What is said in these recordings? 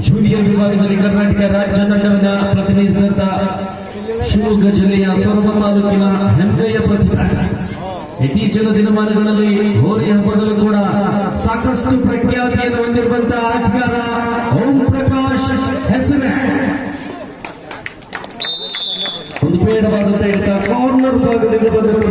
Junior ವಿಭಾಗದಲ್ಲಿ ಕರ್ನಾಟಕ ರಾಜ್ಯ ತಂಡವನ್ನ ಪ್ರತಿನಿಧಿಸಿದಂತ ಶಿವಮೊಗ್ಗ ಜಿಲ್ಲೆಯ ಸೊರಬ ತಾಲೂಕಿನ ಹೆಮ್ಮೆಯ ಪ್ರತಿಭೆ ಇತ್ತೀಚಿನ ದಿನಮಾನಗಳಲ್ಲಿ ಹೋರಿ ಹಬ್ಬದಲ್ಲೂ ಕೂಡ ಸಾಕಷ್ಟು ಪ್ರಖ್ಯಾತಿಯನ್ನು ಹೊಂದಿರುವಂತಹ ಆಟಗಾರ ಓಂ ಪ್ರಕಾಶ್ ಹೆಸರೇ ಒಂದು ಬೇಡವಾದಂತ ಇರ್ತ ಕಾರ್ನರ್ ಭಾಗದಿಂದ ಬಂದಿರುವ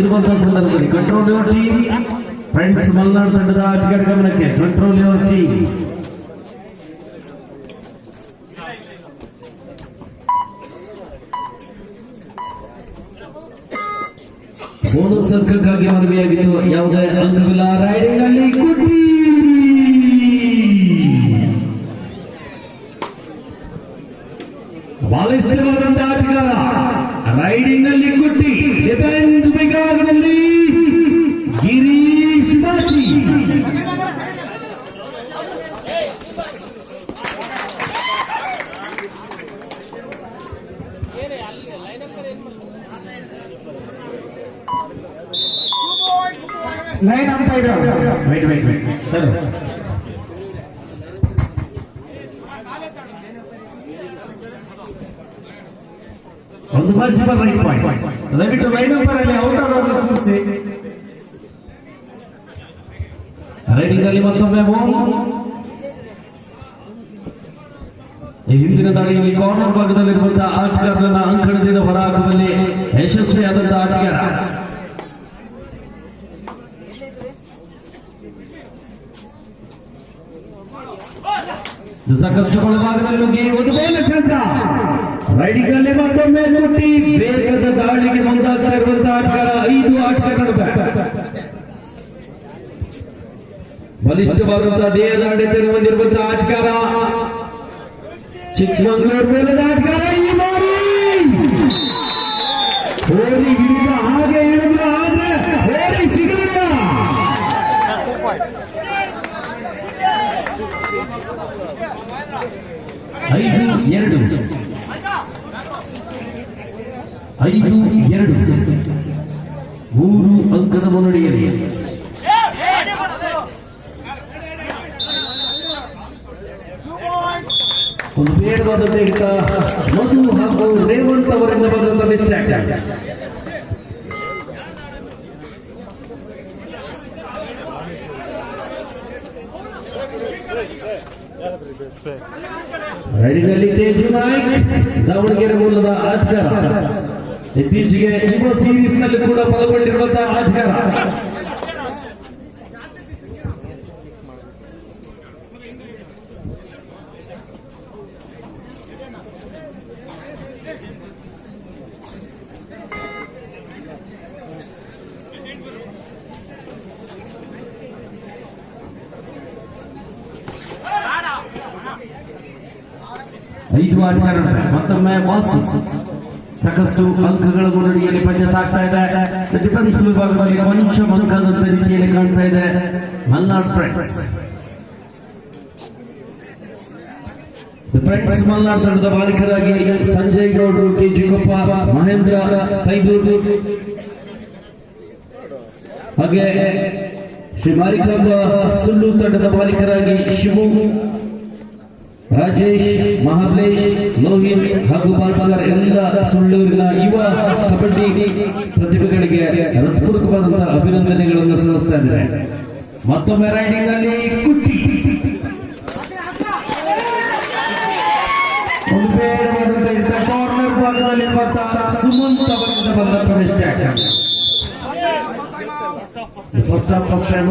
ಇರುವಂತಹ ಸಂದರ್ಭದಲ್ಲಿ control your team friends Malnad ತಂಡದ ಆಟಗಾರ ಗಮನಕ್ಕೆ ಕಂಟ್ರೋಲ್ ಯುವರ್ ಟೀಮ್ ಬೋನಸ್ ಸರ್ಕಲ್ಗಾಗಿ ಮನವಿಯಾಗಿತ್ತು ಯಾವುದೇ ಅಂಕವಿಲ್ಲ. ರೈಡಿಂಗ್ನಲ್ಲಿ ಕುಟ್ಟಿ. ಇಷ್ಟವಾದಂತಹ ಆಟಗಾರ. ರೈಡಿಂಗ್ನಲ್ಲಿ ಕುಟ್ಟಿ. దిగ్గజాయకురాగనుంది గిరీష్ బాచి లైన్ అంతా వెయిట్ వెయిట్ వెయిట్ సరే ಒಂದು ಮಲ್ಟಿಪಲ್ ರೈಟ್ ಪಾಯಿಂಟ್ ದಯವಿಟ್ಟು ಲೈನ್ ನಂಬರ್ ಅಲ್ಲಿ ಔಟ್ ಆದವ್ರನ್ನ ಕೂರಿಸಿ. ರೈಡಿಂಗ್ ಅಲ್ಲಿ ಮತ್ತೊಮ್ಮೆ ಈ ಹಿಂದಿನ ದಾಳಿಯಲ್ಲಿ ಕಾರ್ನರ್ ಭಾಗದಲ್ಲಿರುವಂತಹ ಆಟಗಾರರನ್ನ ಅಂಕಣದಿಂದ ಹೊರಹಾಕುವಲ್ಲಿ ಯಶಸ್ವಿಯಾದಂತಹ ಆಟಗಾರ ಸಾಕಷ್ಟು ಒಳಭಾಗದಲ್ಲಿ ಒಂದು ಮೇಲೆ ಸೆಂಟ ರೈಡಿಂಗ್ ಅಲ್ಲಿ ಮತ್ತೊಮ್ಮೆ ಕುಟ್ಟಿ ವೇಗದ ದಾಳಿಗೆ ಮುಂದಾಗ್ತಾ ಇರುವಂತಹ ಆಟಗಾರ ಐದು ನಡುವೆ ಬಲಿಷ್ಠವಾದಂತಹ ದೇಹದ ಅಡೆತಡೆ ಹೊಂದಿರುವಂತಹ ಆಟಗಾರ ಚಿಕ್ಕಮಗಳೂರು ಮೇಲಿನ ಆಟಗಾರ ಈ ಬಾರಿ ಹೋರಿ ಹಿಡಿದ ಹಾಗೆ ಹೇಳಿದ್ರು, ಆದ್ರೆ ಹೋರಿ ಸಿಗಲಿಲ್ಲ. ಐದು, ಎರಡು. ಐದು, ಎರಡು. ಮೂರು ಅಂಕದ ಮುನ್ನಡೆಯಲ್ಲಿ. ಒಂದು ಬೇಡವಾದಂತೆ ಮಧು ಹಾಗೂ ರೇವಂತ್ ಅವರಿಂದ ಬಂದಂತ ಮಿಸ್ಟ್ಯಾಕ್ ರೈಡಿನಲ್ಲಿ ತೇಜು ನಾಯ್ಕ್, ದಾವಣಗೆರೆ ಮೂಲದ ಆಟಗಾರ ಇತ್ತೀಚೆಗೆ ಯುವ ಸೀರೀಸ್ ನಲ್ಲಿ ಕೂಡ ಪಾಲ್ಗೊಂಡಿರುವಂತಹ ಆಟಗಾರ ಐದು ಆಟಗಾರ ಮತ್ತೊಮ್ಮೆ ವಾಸು ಸಾಕಷ್ಟು ಅಂಕಗಳ ಮುನ್ನಡೆಯಲ್ಲಿ ಪಂದ್ಯ ಸಾಕ್ತಾ ಇದೆ. ಡಿಫೆನ್ಸ್ ವಿಭಾಗದಲ್ಲಿ ಕೊಂಚ ಮಂಕಾದಂತ ರೀತಿಯಲ್ಲಿ ಕಾಣ್ತಾ ಇದೆ. ಮಲ್ನಾಡ್ ಫ್ರೆಂಡ್ಸ್ ಫ್ರೆಂಡ್ಸ್ ಮಲ್ನಾಡ್ ತಂಡದ ಮಾಲೀಕರಾಗಿ ಸಂಜಯ್ ಗೌಡ್ರು, ಕೆ. ಜಿಗೊಪ್ಪ ಮಹೇಂದ್ರ, ಸೈದೂರು. ಹಾಗೆ ಶ್ರೀ ಮಾರಿಕಾಂಬ ಸುಳ್ಳು ತಂಡದ ಮಾಲೀಕರಾಗಿ ಶಿವು ರಾಜೇಶ್, ಮಹಾಬಲೇಶ್ ಲೋಹಿನ್ ಹಾಗೂ ಪಾಲ್ಸಾಗರ್ ಎಲ್ಲ ಸುಳ್ಳೂರಿನ ಯುವ ಕಬಡ್ಡಿ ಪ್ರತಿಭೆಗಳಿಗೆ ಹೃತ್ಪೂರ್ವಕವಾದಂತಹ ಅಭಿನಂದನೆಗಳನ್ನು ಸಲ್ಲಿಸ್ತಾ ಇದ್ದಾರೆ. ಮತ್ತೊಮ್ಮೆ ರೈಡಿಂಗ್ ಅಲ್ಲಿ ಸುಮಂತ್ ಅವರಿಂದ ಬಂದ first of first time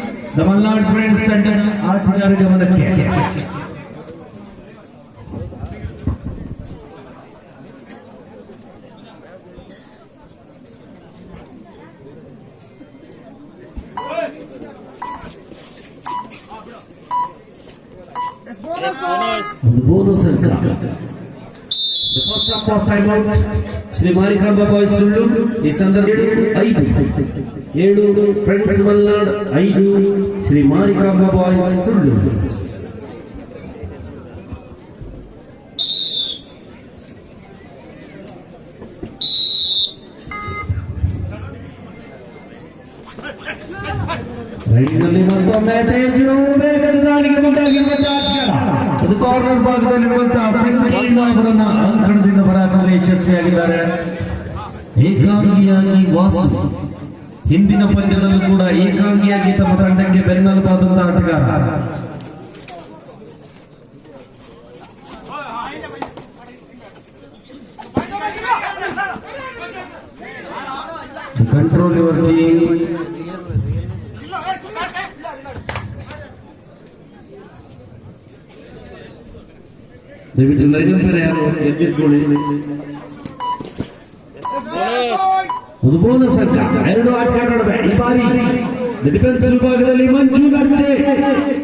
Malnad friends ತಂಡ ಆಟಗಾರ ಗಮನಕ್ಕೆ ಒಂದು ಬೋನಸ್ ಅಂಕ ಶ್ರೀ ಮಾರಿಕಾಂಬ ಬಾಯ್ಸ್ ಸುಳ್ಳು ಈ ಸಂದರ್ಭದಲ್ಲಿ ಐದು ಏಳು ಫ್ರೆಂಡ್ಸ್ ಮಲ್ನಾಡ್ ಐದು ಶ್ರೀ ಮಾರಿಕಾಂಬ ಬಾಯ್ಸ್ ಸುಳ್ಳು ರೈಲಿನಲ್ಲಿ ಮತ್ತೊಮ್ಮೆ ತೇಜು ವೇಗದ ದಾಳಿಗೆ ಮುಂದಾಗಿರುವಂತಹ ಆಟಗಾರ. ಅದು ಕಾರ್ನರ್ ಭಾಗದಲ್ಲಿರುವಂತಹ ಸಂಕೀರ್ಣ ಅವರನ್ನ ಅಂಕಣದಿಂದ ಹೊರಹಾಕಲು ಯಶಸ್ವಿಯಾಗಿದ್ದಾರೆ ಏಕಾಂಗಿಯಾಗಿ ವಾಸು ಹಿಂದಿನ ಪಂದ್ಯದಲ್ಲೂ ಕೂಡ ಏಕಾಂಗಿಯಾಗಿ ತಮ್ಮ ತಂಡಕ್ಕೆ ಬೆನ್ನೆಲುಬಾದಂತಹ ಆಟಗಾರ ಕಂಟ್ರೋಲ್ ಯುವರ್ ಟೀಮ್ ದಯವಿಟ್ಟು ಲೈನಂತರ ಯಾರು ಎದ್ದಿಟ್ಕೊಳ್ಳಿ ಒಂದು ಬೋನಸ್ ಅಂಕ ಎರಡು ಆಟಗಾರರ ಈ ಬಾರಿ ಡಿಫೆನ್ಸ್ ವಿಭಾಗದಲ್ಲಿ ಮಂಜು ನರ್ಚೆ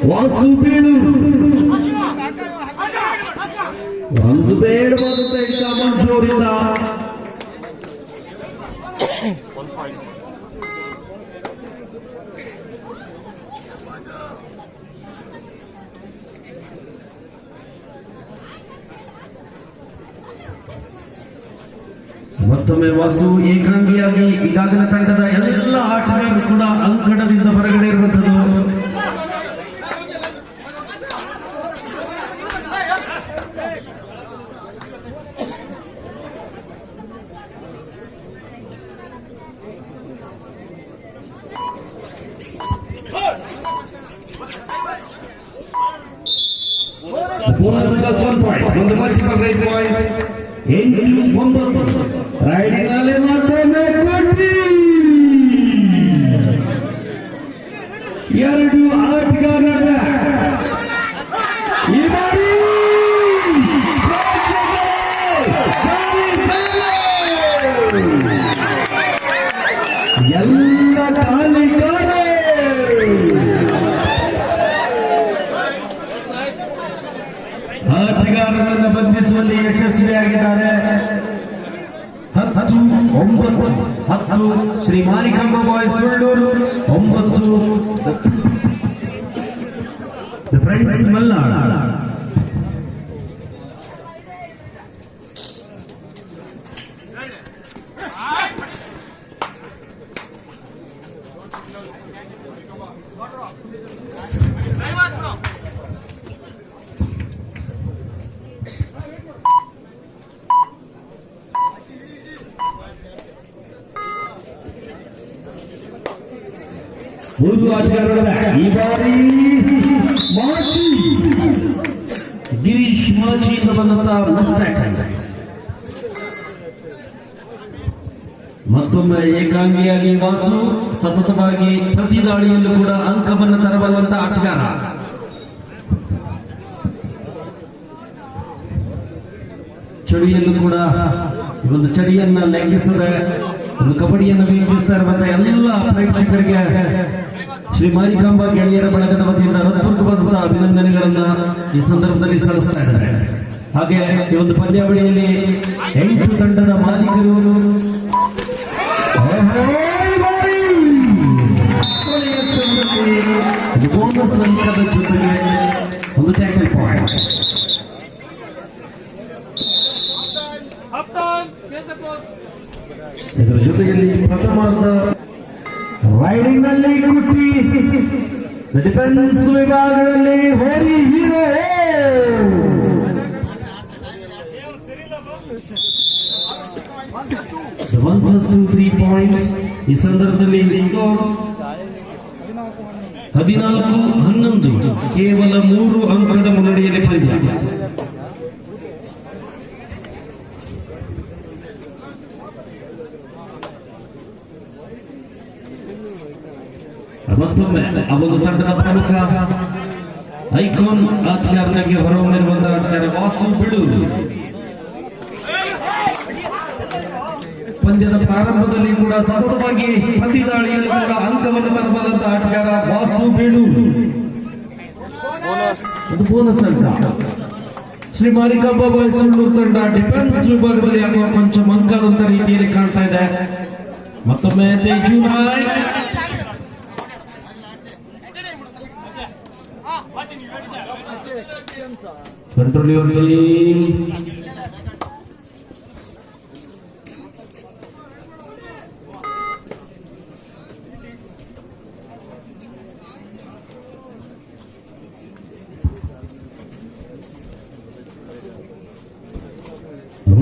ವಾಸು ಬೇಳು ಒಂದು ಬೇಡವಾದಂತ ವಾಸು ಏಕಾಂಗಿಯಾಗಿ ಈಗಾಗಲೇ ತಂಡದ ಎಲ್ಲ ಆಟಗಾರರು ಕೂಡ ಅಂಕಣದಿಂದ ಹೊರಗಡೆ ಇರುವಂತದ್ದು ಬೋನಸ್ ಪ್ಲಸ್ ಒನ್ ಪಾಯಿಂಟ್ ಒಂದು ಮಲ್ಟಿಪಲ್ ರೈಟ್ ಪಾಯಿಂಟ್ ಎಂಟು इन बंदर राइडिंग वाले मात्र में ಶ್ರೀ ಮಾರಿಕಾಂಬ ಬಾಯ್ ಸುಳ್ಳೂರು ಒಂಬತ್ತು ಮಲ್ನಾಡ್ ಮೂರು ಆಟಗಾರರ ಈ ಬಾರಿ ಮಾಚಿ ಗಿರೀಶ್ ಮಾಚಿಯಿಂದ ಬಂದಂತಹ ಮಿಸ್ಟೇಕ್ ಮತ್ತೊಮ್ಮೆ ಏಕಾಂಗಿಯಾಗಿ ವಾಸು, ಸತತವಾಗಿ ಪ್ರತಿ ದಾಳಿಯಲ್ಲೂ ಕೂಡ ಅಂಕವನ್ನು ತರಬಲ್ಲಂತ ಆಟಗಾರ. ಚಳಿಯಲ್ಲೂ ಕೂಡ ಒಂದು ಚಳಿಯನ್ನ ಲೆಕ್ಕಿಸದೆ ಒಂದು ಕಬಡ್ಡಿಯನ್ನು ವೀಕ್ಷಿಸ್ತಾ ಇರುವಂತ ಎಲ್ಲ ಪ್ರೇಕ್ಷಕರಿಗೆ ಶ್ರೀ ಮಾರಿಕಾಂಬ ಗೆಳೆಯರ ಬಳಗದ ವತಿಯಿಂದ ಹೃತ್ಪೂರ್ವಕವಾದಂತಹ ಅಭಿನಂದನೆಗಳನ್ನ ಈ ಸಂದರ್ಭದಲ್ಲಿ ಸಲ್ಲಿಸ್ತಾ ಇದ್ದಾರೆ. ಹಾಗೆ ಈ ಒಂದು ಪಂದ್ಯಾವಳಿಯಲ್ಲಿ ಎಂಟು ತಂಡದ ಮಾಲೀಕರು ಕೊನೆಯ ಕ್ಷಣದಲ್ಲಿ ಒಂದು ಬೋನಸ್ ಅಂಕದ ಜೊತೆಗೆ ಒಂದು ಟ್ಯಾಕಲ್ ಪಾಯಿಂಟ್ ಇದರ ಜೊತೆಯಲ್ಲಿ ಪ್ರಥಮ ರೈಡಿಂಗ್ ನಲ್ಲಿ ಕುಟ್ಟಿ ಡಿಫೆನ್ಸ್ ವಿಭಾಗದಲ್ಲಿ ಹೋರಿ hero one plus two three points ಈ ಸಂದರ್ಭದಲ್ಲಿ ಸ್ಕೋರ್ ಹದಿನಾಲ್ಕು, ಹನ್ನೊಂದು. ಕೇವಲ ಮೂರು ಅಂಕದ ಮುನ್ನಡೆಯಲ್ಲಿ ಪಂದ್ಯ ಮತ್ತೊಮ್ಮೆ ಆ ತಂಡದ ಪ್ರಮುಖ ಐಕಾನ್ ಆಟಗಾರನಾಗಿ ಹೊರಹೊಮ್ಮಿರುವಂತಹ ಆಟಗಾರ ವಾಸು ಬಿಡೂರು. ಪಂದ್ಯದ ಪ್ರಾರಂಭದಲ್ಲಿ ಕೂಡ ಸತತವಾಗಿ ಪ್ರತಿ ದಾಳಿಯಲ್ಲಿ ಕೂಡ ಅಂಕವನ್ನು ತರಬಲ್ಲಂತ ಆಟಗಾರ ವಾಸು ಬೇಡು. ಒಂದು ಬೋನಸ್ ಅಂತ. ಶ್ರೀ ಮಾರಿಕಾಂಬ ಬಾಯ್ ಸುಳ್ಳೂರು ತಂಡ ಡಿಫೆನ್ಸ್ ವಿಭಾಗದಲ್ಲಿ ಆಗುವ ಕೊಂಚ ಮಂಕಾದಂತ ರೀತಿಯಲ್ಲಿ ಕಾಣ್ತಾ ಇದೆ. ಮತ್ತೊಮ್ಮೆ ತೇಜು ನಾಯ್. ಕಂಟ್ರೋಲ್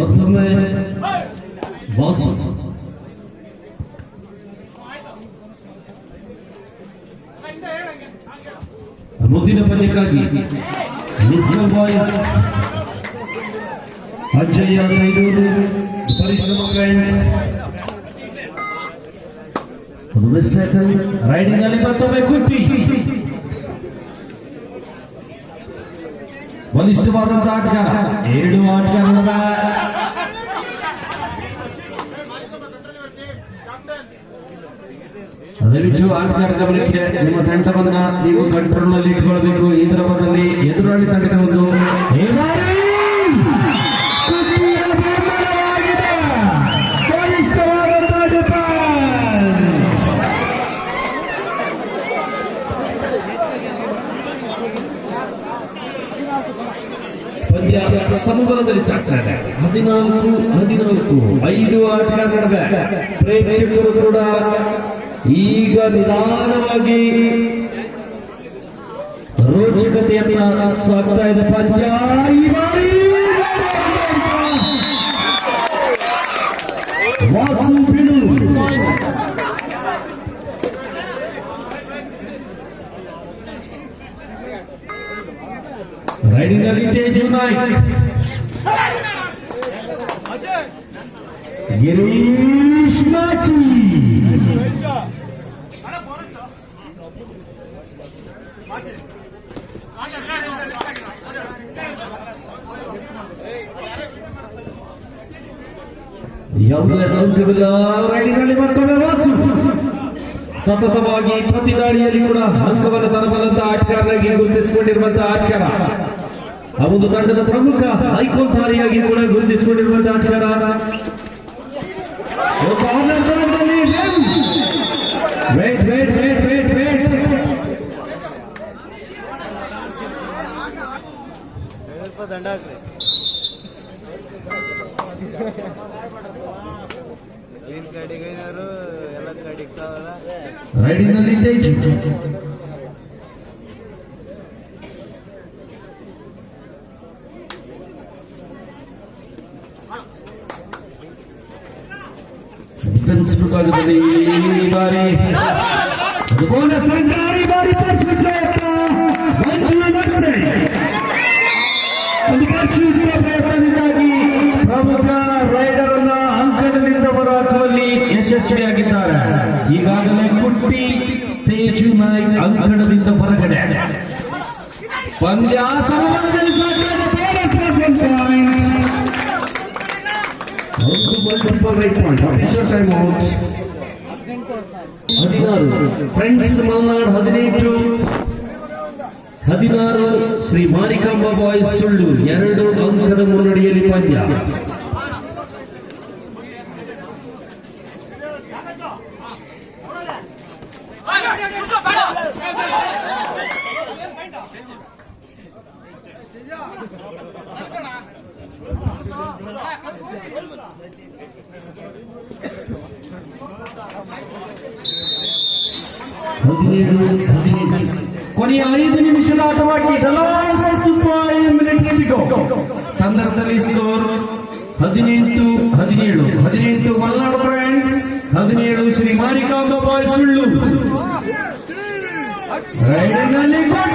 প্রথমে বস। মদিনা পালিকাগি মুসলিম বয়েস অজয়া সাইদুল। পরিশ্রম friends Mr. Riding Alipatobe Kuti. ದಯವಿಟ್ಟು ಆಟಗಾರ ಗಮನಕ್ಕೆ ನಿಮ್ಮ ತಂಡವನ್ನ ನೀವು ಕಂಟ್ರೋಲ್ನಲ್ಲಿ ಇಟ್ಕೊಳ್ಬೇಕು. ಈ ದ್ರವದಲ್ಲಿ ಎದುರಾಳಿ ತಂಡದ ಒಂದು ಸಮುದ್ರದಲ್ಲಿ ಸಾಕ್ತಾರೆ. ಹದಿನಾಲ್ಕು ಹದಿನಾಲ್ಕು ಐದು ಆಟಗಾರ ನಡುವೆ. ಪ್ರೇಕ್ಷಕರು ಕೂಡ ಈಗ ನಿಧಾನವಾಗಿ ರೋಚಕತೆಯನ್ನ ಸಾಕ್ತಾ ಇದೆ ಪಂದ್ಯ. ಈ ಬಾರಿ ವಾಸು ಬಿಡು ರೈಡಿಂಗ್ ಅಲ್ಲಿ ತೇಜು ನಾಯ್ಕ್ ಗಿರೀಶ್ ಮಾಚಿ ಯಾವುದೇ ಅಂಕವಿಲ್ಲ ಮತ್ತೊಮ್ಮೆ ವಾಸು. ಸತತವಾಗಿ ಪ್ರತಿ ದಾಳಿಯಲ್ಲಿ ಕೂಡ ಅಂಕವನ್ನು ತರಬಲ್ಲಂತಹ ಆಟಗಾರರಾಗಿ ಗುರುತಿಸಿಕೊಂಡಿರುವಂತಹ ಆಟಗಾರ. ಆ ಒಂದು ತಂಡದ ಪ್ರಮುಖ ಐಕೋನ್ ತಾರಿಯಾಗಿ ಕೂಡ ಗುರುತಿಸಿಕೊಂಡಿರುವಂತಹ ಆಟಗಾರ. ವೇಟ್ ಹಾಕ್ರಿ ಕ್ಲೀನ್ ಗಾಡಿಗೆ ಐನೂರು ಎಲ್ಲ ಗಾಡಿಗೆ ಸಾವಿರ ರೈಡಿಂಗ್ ನಲ್ಲಿ ತೇಜು ಡಿಫೆನ್ಸ್ ವಿಭಾಗದಲ್ಲಿ ಈ ಬಾರಿ ಒಂದು ಬೋನಸ್ ಅಂಕ ಯಶಸ್ವಿಯಾಗಿದ್ದಾರೆ ಈಗಾಗಲೇ ಕುಟ್ಟಿ ತೇಜು ನಾಯ್ಕ್ ಅಂಕಣದಿಂದ ಹೊರಗಡೆ. ಪಂದ್ಯ ಹದಿನಾರು. ಫ್ರೆಂಡ್ಸ್ ಮಲ್ನಾಡ್ ಹದಿನೆಂಟು ಹದಿನಾರು ಶ್ರೀ ಮಾರಿಕಾಂಬ ಬಾಯ್ಸ್ ಸುಳ್ಳು. ಎರಡು ಅಂಕದ ಮುನ್ನಡೆಯಲ್ಲಿ ಪಂದ್ಯ. ಕೊನೆಯ ಐದು ನಿಮಿಷದ ಆಟವಾಗಿ the last five minutes to go. ಸಂದರ್ಭದಲ್ಲಿ ಸ್ಕೋರ್ ಹದಿನೆಂಟು ಹದಿನೇಳು ಹದಿನೆಂಟು ಮಲ್ನಾಡು హారికా కపాల్ సుళ్ళు రైడింగ్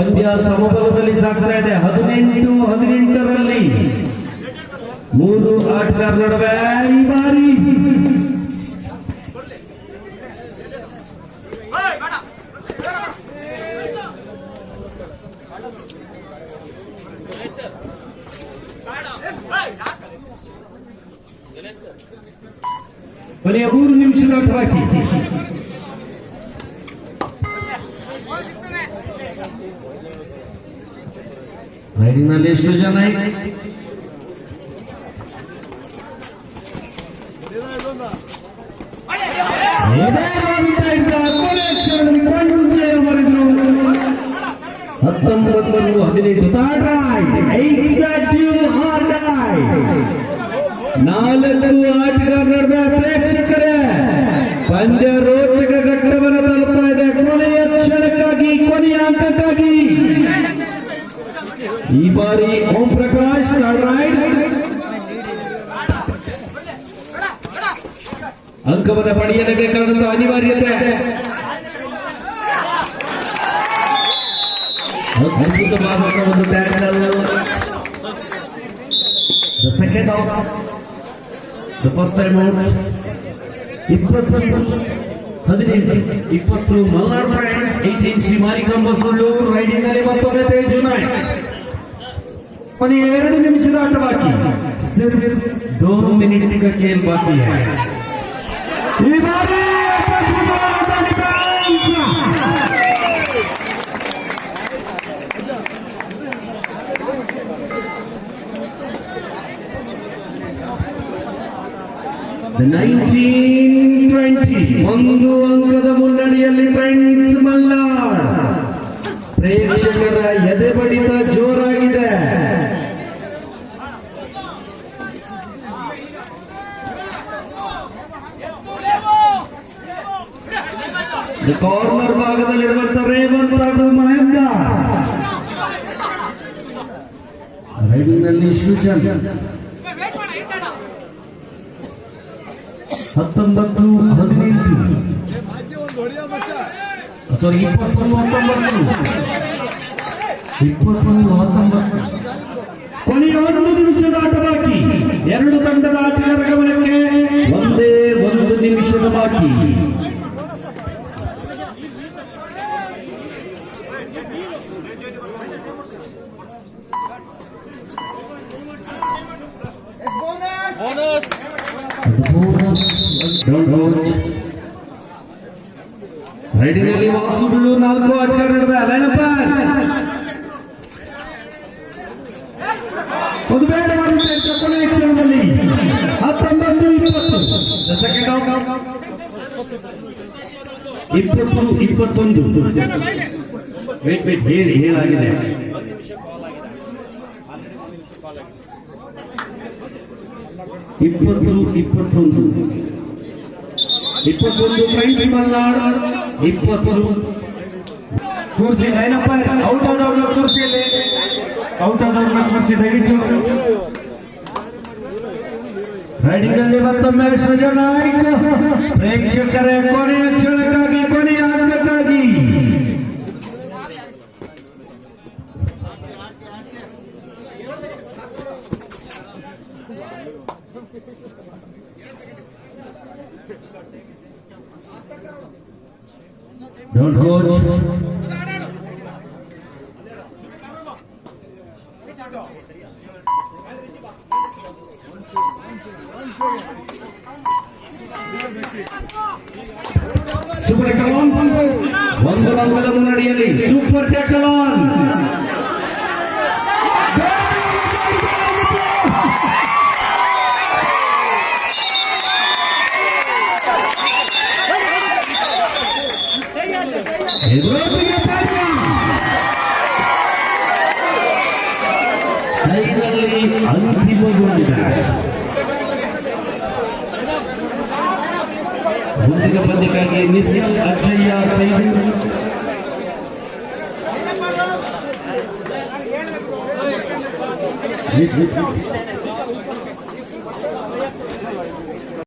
ಪಂದ್ಯ ಸಮಬಲದಲ್ಲಿ ಸಾಗ್ತಾ ಇದೆ. ಹದಿನೆಂಟು, ಹದಿನೆಂಟರಲ್ಲಿ. ಮೂರು ಆಟಗಾರ ನಡುವೆ ಈ ಬಾರಿ. ಕೊನೆಯ ಮೂರು ನಿಮಿಷದ ಆಟ ಬಾಕಿ ಎಷ್ಟು ಜನ ಹತ್ತೊಂಬತ್ತು ಹಾರ್ಡ್ ನಾಲ್ಕು ಆಟಗಾರ ಪ್ರೇಕ್ಷಕರೇ, ಪಂದ್ಯ ರೋಚಕ ಘಟ್ಟವನ್ನು ತಲುಪ್ತಾ ಇದೆ. ಕೊನೆಯ ಕ್ಷಣಕ್ಕಾಗಿ ಕೊನೆಯ ಅಂಕಕ್ಕಾಗಿ ಈ ಬಾರಿ ಓಂ ಪ್ರಕಾಶ್ ನಾರಾಯಣ್ ಅಂಕವನ್ನು ಪಡೆಯಲೇಬೇಕಾದಂತ ಅನಿವಾರ್ಯತೆ. ಅದ್ಭುತವಾದ ಒಂದು tackle the second the first time ಇಪ್ಪತ್ತು ಹದಿನೆಂಟು, ಇಪ್ಪತ್ತು, ಮಲ್ನಾಡ್ ಫ್ರೆಂಡ್ಸ್ ಏಟೀನ್ ಶ್ರೀ ಮಾರಿಕಾಂಬ ಸುಳ್ಳು ರೈಡಿಂಗ್ನಲ್ಲಿ ಮತ್ತೊಮ್ಮೆ ತೇಜು ನಾಯ್ಕ್. ಕೊನೆಯ ಎರಡು ನಿಮಿಷದ ಆಟ ಬಾಕಿ ಸಿರ್ಫ್ ದೋ ಮಿನಿಟ್ का खेल बाकी है ಈ ಬಾರಿ ಅದ್ಭುತವಾದ ಡಿಫೆನ್ಸ್. The 1920 ಒಂದು ಅಂಕದ ಮುನ್ನಡೆಯಲ್ಲಿ ಫ್ರೆಂಡ್ಸ್ ಮಲ್ನಾಡ್ ಪ್ರೇಕ್ಷಕರ ಎದೆ ಬಡಿತ ಜೋರಾಗಿದೆ ಕಾರ್ನರ್ ಭಾಗದಲ್ಲಿರುವಂತ ರೇವಂತ್ ಹಾಗೂ ಮಹೇಂದ್ರ. ರೈಡಿಂಗ್ನಲ್ಲಿ ಸೃಜನ್. ಹತ್ತೊಂಬತ್ತು, ಹದಿನೆಂಟು. ಸಾರಿ ಇಪ್ಪತ್ತೊಂದು, ಹತ್ತೊಂಬತ್ತು. ಇಪ್ಪತ್ತೊಂದು, ಹತ್ತೊಂಬತ್ತು. ಕೊನೆಯ ಒಂದು ನಿಮಿಷದ ಆಟ ಬಾಕಿ. ಎರಡು ತಂಡದ ಆಟಗಾರ ಗಮನಕ್ಕೆ ಒಂದೇ ಒಂದು ನಿಮಿಷದ ಬಾಕಿ. ರೈಡಿನಲ್ಲಿ ವಾಸು ಬಿಳು ನಾಲ್ಕು ಆಟಗಾರ ನಡುವೆ ಲೈನಪ್ಪ ಒಂದು ಬೇರೆ ಮಾಡಿದಂತ ಕೊನೆಯ ಕ್ಷಣದಲ್ಲಿ ಹತ್ತೊಂಬತ್ತು ಇಪ್ಪತ್ತು ಸೆಕೆಂಡ್. ಇಪ್ಪತ್ತು ಇಪ್ಪತ್ತೊಂದು ವೇಟ್ ವೇಟ್ ಹೇಳಿ ಹೇಳಾಗಿದೆ ಇಪ್ಪತ್ತು ಇಪ್ಪತ್ತೊಂದು ಇಪ್ಪತ್ತೊಂದು ಫ್ರೆಂಡ್ಸ್ ಮಲ್ನಾಡ್ ಇಪ್ಪತ್ತು ಕೂರ್ಸಿ ಲೈನಪ್ಪ ಔಟ್ ಆದವ್ರನ್ನ ಕೂರ್ಸಿಯಲ್ಲಿ ಔಟ್ ಆದವ್ರನ್ನ ಕೂರ್ಸಿ ದಯವಿಟ್ಟು ರೈಡಿಂಗ್ ಅಲ್ಲಿ ಮತ್ತೊಮ್ಮೆ ಸೃಜನಾಯ್ಕ ಪ್ರೇಕ್ಷಕರ ಕೊನೆಯ ಕ್ಷಣಕ್ಕಾಗಿ ಒಂದು ಅಂಗದ ಮುನ್ನಡೆಯಲ್ಲಿ ಸೂಪರ್ ಟೆಕಲಾನ್ ಎದುರೊಟ್ಟಿಗೆ ಪಾಠ. ಕೈನಲ್ಲಿ ಅಂತಿಮಗೊಂಡಿದೆ ಮುಂದಿನ ಪಂದ್ಯಕ್ಕಾಗಿ ನಿಸಿಲ್ ಅಜ್ಜಯ್ಯ ಸೈದು 你你你。